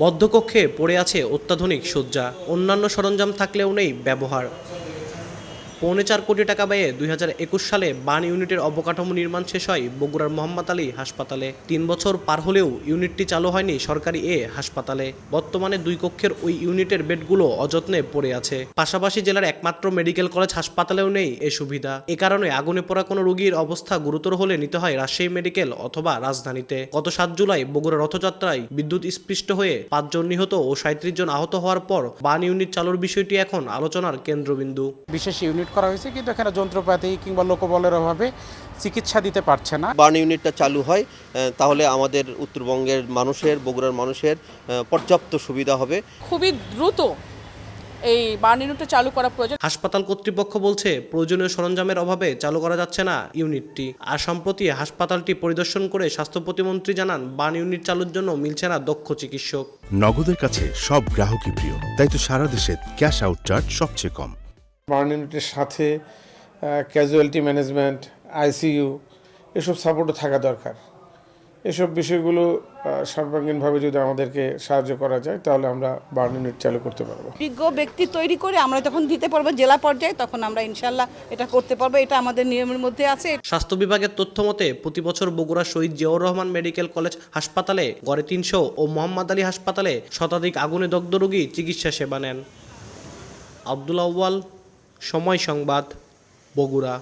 বদ্ধকক্ষে পড়ে আছে অত্যাধুনিক শয্যা। অন্যান্য সরঞ্জাম থাকলেও নেই ব্যবহার। পৌনে চার কোটি টাকা ব্যয়ে দুই হাজার একুশ সালে বান ইউনিটের অবকাঠামো নির্মাণ শেষ হয় বগুড়ার মোহাম্মদ আলী হাসপাতালে। তিন বছর পার হলেও ইউনিটটি চালু হয়নি সরকারি এ হাসপাতালে। বর্তমানে দুই কক্ষের ওই ইউনিটের বেডগুলো অযত্নে পড়ে আছে। পাশাপাশি জেলার একমাত্র মেডিকেল কলেজ হাসপাতালেও নেই এ সুবিধা। এ কারণে আগুনে পড়া কোনো রোগীর অবস্থা গুরুতর হলে নিতে হয় রাজশাহী মেডিকেল অথবা রাজধানীতে। গত সাত জুলাই বগুড়া রথযাত্রায় বিদ্যুৎ স্পৃষ্ট হয়ে পাঁচজন নিহত ও সাঁত্রিশ জন আহত হওয়ার পর বান ইউনিট চালুর বিষয়টি এখন আলোচনার কেন্দ্রবিন্দু। বিশেষ ইউনিট করা হয়েছে কিন্তু এখানে যন্ত্রপাতি কিংবা লোকবলের অভাবে চিকিৎসা দিতে পারছে না। বার্ন ইউনিটটা চালু হয় তাহলে আমাদের উত্তরবঙ্গের মানুষের বগুড়ার মানুষের পর্যাপ্ত সুবিধা হবে। খুবই দ্রুত এই বার্ন ইউনিটটা চালু করা প্রয়োজন। হাসপাতাল কর্তৃপক্ষ বলছে প্রয়োজনীয় সরঞ্জামের অভাবে চালু করা যাচ্ছে না ইউনিটটি। আর সম্প্রতি হাসপাতালটি পরিদর্শন করে স্বাস্থ্য প্রতিমন্ত্রী জানান বান ইউনিট চালুর জন্য মিলছে না দক্ষ চিকিৎসক। নগদের কাছে সব গ্রাহকই প্রিয় তাই তো সারা দেশে ক্যাশ আউট চার্জ সবচেয়ে কম। বার্ন ইউনিটের সাথে ক্যাজুয়ালিটি ম্যানেজমেন্ট আইসিইউ এসব সাপোর্টও থাকা দরকার। এসব বিষয়গুলো সর্বাঙ্গীনভাবে যদি আমাদেরকে সাহায্য করা যায় তাহলে আমরা বার্ন ইউনিট চালু করতে পারব। বিজ্ঞ ব্যক্তি তৈরি করে আমরা যখন দিতে পারব জেলা পর্যায়ে তখন আমরা ইনশাল্লাহ এটা করতে পারব। এটা আমাদের নিয়মের মধ্যে আছে। স্বাস্থ্য বিভাগের তথ্য মতে প্রতি বছর বগুড়া শহীদ জিয়াউর রহমান মেডিকেল কলেজ হাসপাতালে গড়ে তিনশো ও মোহাম্মদ আলী হাসপাতালে শতাধিক আগুনে দগ্ধ রোগী চিকিৎসা সেবা নেন। আব্দুল আউয়াল সময় সংবাদ বগুড়া।